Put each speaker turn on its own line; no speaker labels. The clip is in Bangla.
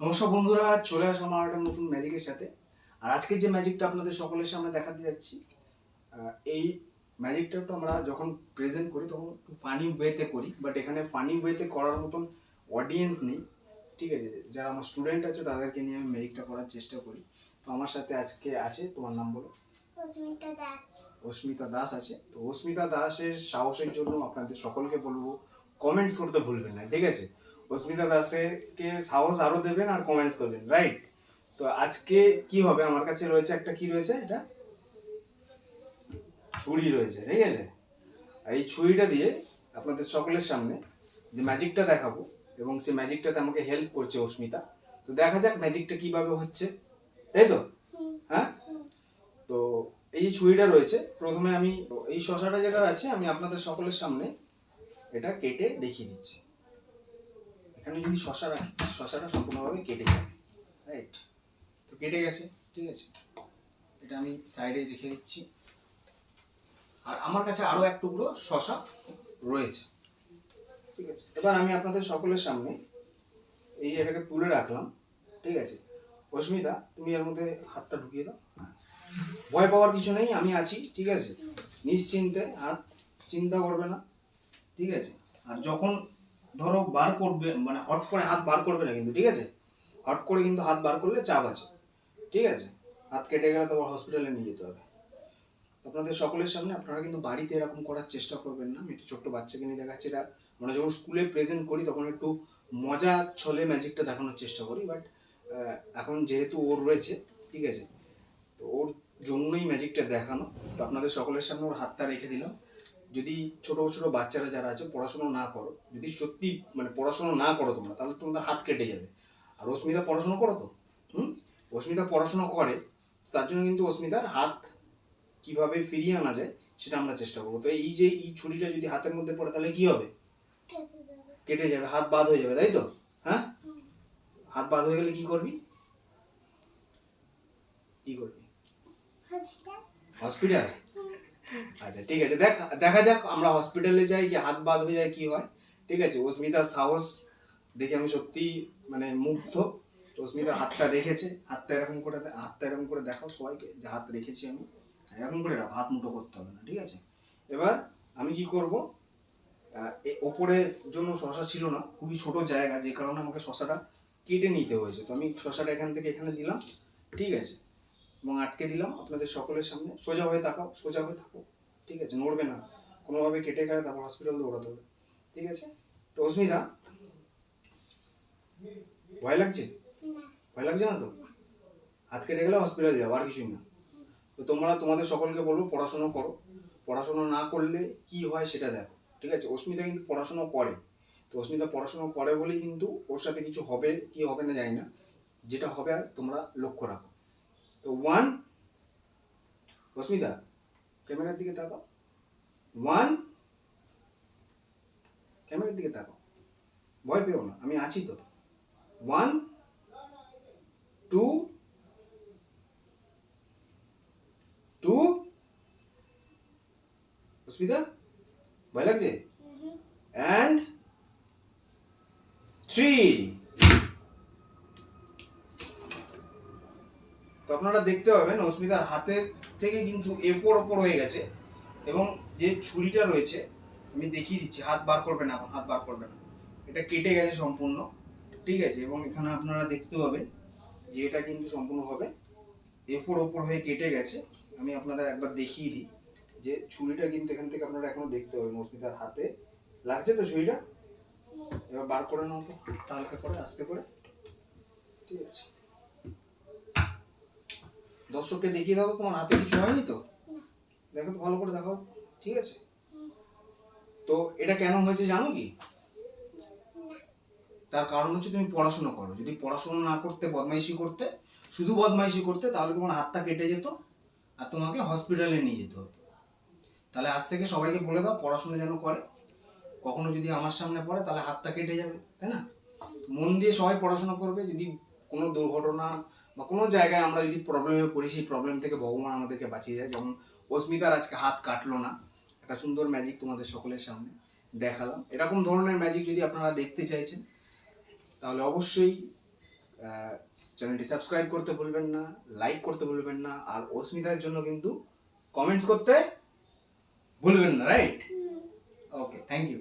নমস্কার বন্ধুরা চলে আসলাম আমার একটা নতুন ম্যাজিকের সাথে। আর আজকে যে ম্যাজিকটা আপনাদের সকলের সামনে দেখাতে যাচ্ছি এই ম্যাজিকটা তো আমরা যখন প্রেজেন্ট করি তখন একটু ফানি ওয়েতে করি বাট এখানে ফানি ওয়েতে করার মতন অডিয়েন্স নেই ঠিক আছে? যারা আমার স্টুডেন্ট আছে তাদেরকে নিয়ে আমি ম্যাজিকটা করার চেষ্টা করি। তো আমার সাথে আজকে আছে তোমার নাম বলো?
অস্মিতা দাস।
অস্মিতা দাস আছে। তো অস্মিতা দাসের সাহসের জন্য আপনাদের সকলকে বলব কমেন্টস করতে ভুলবেন না ঠিক আছে? অস্মিতা দাসেরকে সাহস আরও দেবেন আর কমেন্টস করবেন রাইট তো আজকে কি হবে? আমার কাছে রয়েছে একটা কি রয়েছে এটা? ছুরি রয়েছে, ঠিক আছে? এই ছুরিটা দিয়ে আপনাদের সকলের সামনে যে ম্যাজিকটা দেখাবো এবং সেই ম্যাজিকটাতে আমাকে হেল্প করছে অস্মিতা। তো দেখা যাক ম্যাজিকটা কীভাবে হচ্ছে, তাই তো? হ্যাঁ? তো এই ছুরিটা রয়েছে। প্রথমে আমি এই শশাটা যেটা আছে, আমি আপনাদের সকলের সামনে এটা কেটে দেখিয়ে দিচ্ছি। এখানে যদি শশা রাখি, শশাটা সম্পূর্ণভাবে কেটে যাবে রাইট তো কেটে গেছে, ঠিক আছে? এটা আমি সাইডে রেখে দিচ্ছি। আর আমার কাছে আরও এক টুকরো শশা রয়েছে, ঠিক আছে? এবার আমি আপনাদের সকলের সামনে এই এটাকে তুলে রাখলাম, ঠিক আছে? অস্মিতা, তুমি এর মধ্যে হাতটা ঢুকিয়ে দাও। ভয় পাওয়ার কিছু নেই, আমি আছি, ঠিক আছে? নিশ্চিন্তে হাত চিন্তা করবে না, ঠিক আছে? আর যখন ধরো বার করবে মানে হট করে হাত বার করবে না কিন্তু, ঠিক আছে? হট করে কিন্তু হাত বার করলে চাপ আছে, ঠিক আছে? হাত কেটে গেলে তোমার হসপিটালে নিয়ে যেতে হবে। আপনাদের সকলের সামনে আপনারা কিন্তু বাড়িতে এরকম করার চেষ্টা করবেন না। একটু ছোট্ট বাচ্চাকে নিয়ে দেখাচ্ছি এটা মানে যখন স্কুলে প্রেজেন্ট করি তখন একটু মজা ছলে ম্যাজিকটা দেখানোর চেষ্টা করি বাট এখন যেহেতু ওর রয়েছে, ঠিক আছে? তো ওর জন্যই ম্যাজিকটা দেখানো। তো আপনাদের সকলের সামনে ওর হাতটা রেখে দিলাম। যদি ছোট ছোট বাচ্চারা যারা আছে পড়াশোনা না করো যদি সত্যি মানে পড়াশোনা না করো তোমরা তাহলে তোমাদের হাত কেটে যাবে। আর অস্মিতা পড়াশোনা করো তো? হুম? অস্মিতা পড়াশোনা করে তার জন্য কিন্তু অস্মিতার হাত কীভাবে ফিরিয়ে আনা যায় সেটা আমরা চেষ্টা করব। তো এই যে এই ছুরিটা যদি হাতের মধ্যে পড়ে তাহলে কি হবে?
কেটে
যাবে। হাত বাদ হয়ে যাবে তাই তো? হ্যাঁ? হাত বাদ হয়ে গেলে কি করবি? কি করবি?
হসপিটাল।
হসপিটাল? আচ্ছা ঠিক আছে, দেখ, দেখা যাক, আমরা হসপিটালে যাই কি হাত বাদ হয়ে যায় কি হয়। ঠিক আছে, অস্মিতার সাহস দেখে আমি সত্যি মানে মুগ্ধ। অস্মিতার হাতটা রেখেছে, হাতটা এরকম করে হাতটা এরকম করে দেখাও সবাইকে, যে হাত রেখেছি আমি। এরকম করে রাখ হাত মুঠো করতে হবে না, ঠিক আছে? এবার আমি কি করব? ওপরের জন্য শশা ছিল না, খুবই ছোট জায়গা, যে কারণে আমাকে শশাটা কেটে নিতে হয়েছে। তো আমি শশাটা এখান থেকে এখানে দিলাম, ঠিক আছে? এবং আটকে দিলাম আপনাদের সকলের সামনে। সোজা হয়ে তাকাও, সোজা হয়ে থাকো। ঠিক আছে, নড়বে না। কোনোভাবে কেটে গেলে তারপর হসপিটাল দৌড়াতে হবে। ঠিক আছে? তো অস্মিতা, ভয় লাগছে? ভয় লাগছে না তো? হাত কেটে গেলে হসপিটাল যাও, আর কিছুই না। তো তোমরা তোমাদের সকলকে বলব, পড়াশোনা করো। পড়াশোনা না করলে কি হয় সেটা দেখো। ঠিক আছে? অস্মিতা কিন্তু পড়াশোনা করে। তো অস্মিতা পড়াশোনা করে বলেই কিন্তু ওর সাথে কিছু হবে, কি হবে না জানি না। যেটা হবে তোমরা লক্ষ্য রাখো। তো ওয়ান অস্মিতা ক্যামেরার দিকে তাকাও। ওয়ান ক্যামেরার দিকে তাকাও। ভয় পেও না আমি আছি তো। ওয়ান টু টু অস্মিতা ভয় লাগছে? অ্যান্ড থ্রি তো আপনারা দেখতে পাবেন অস্মিতার হাতের থেকে কিন্তু এপর ওপর হয়ে গেছে এবং যে ছুরিটা রয়েছে, আমি দেখিয়ে দিচ্ছি, হাত বার করবে না এখন, হাত বার করবে না এটা কেটে গেছে সম্পূর্ণ, ঠিক আছে? এবং এখানে আপনারা দেখতে পাবেন যে এটা কিন্তু সম্পূর্ণভাবে এফোর ওপর হয়ে কেটে গেছে, আমি আপনাদের একবার দেখিয়ে দিই যে ছুরিটা কিন্তু এখান থেকে আপনারা এখনও দেখতে পাবেন অস্মিতার হাতে। লাগছে তো ছুরিটা? এবার বার করে নাও তো হালকা করে, আস্তে করে, ঠিক আছে? দর্শককে দেখিয়ে দাও, তোমার হাতে কিছু হয়নি তো? দেখো তো, ভালো করে দেখো ঠিক আছে? তো এটা কেন হয়েছে জানো কি? তার কারণ হচ্ছে তুমি পড়াশোনা করো। যদি পড়াশোনা না করতে, বদমাইশি করতে, শুধু বদমাইশি করতে, তাহলে তোমার হাতটা কেটে যেত আর তোমাকে হসপিটালে নিয়ে যেতে হতো। তাহলে আজ থেকে সবাইকে বলে দাও, পড়াশোনা যেন করে। কখনো যদি আমার সামনে পড়ে, তাহলে হাতটা কেটে যাবে, তাই না? মন দিয়ে সবাই পড়াশোনা করবে। যদি কোনো দুর্ঘটনা বা কোনো জায়গায় আমরা যদি প্রবলেমে পড়ি সেই প্রবলেম থেকে ভগবান আমাদেরকে বাঁচিয়ে যায় যেমন অস্মিতার আজকে হাত কাটলো না। একটা সুন্দর ম্যাজিক তোমাদের সকলের সামনে দেখালাম। এরকম ধরনের ম্যাজিক যদি আপনারা দেখতে চাইছেন তাহলে অবশ্যই চ্যানেলটি সাবস্ক্রাইব করতে ভুলবেন না লাইক করতে ভুলবেন না আর অস্মিতার জন্য কিন্তু কমেন্টস করতে ভুলবেন না রাইট ওকে থ্যাংক ইউ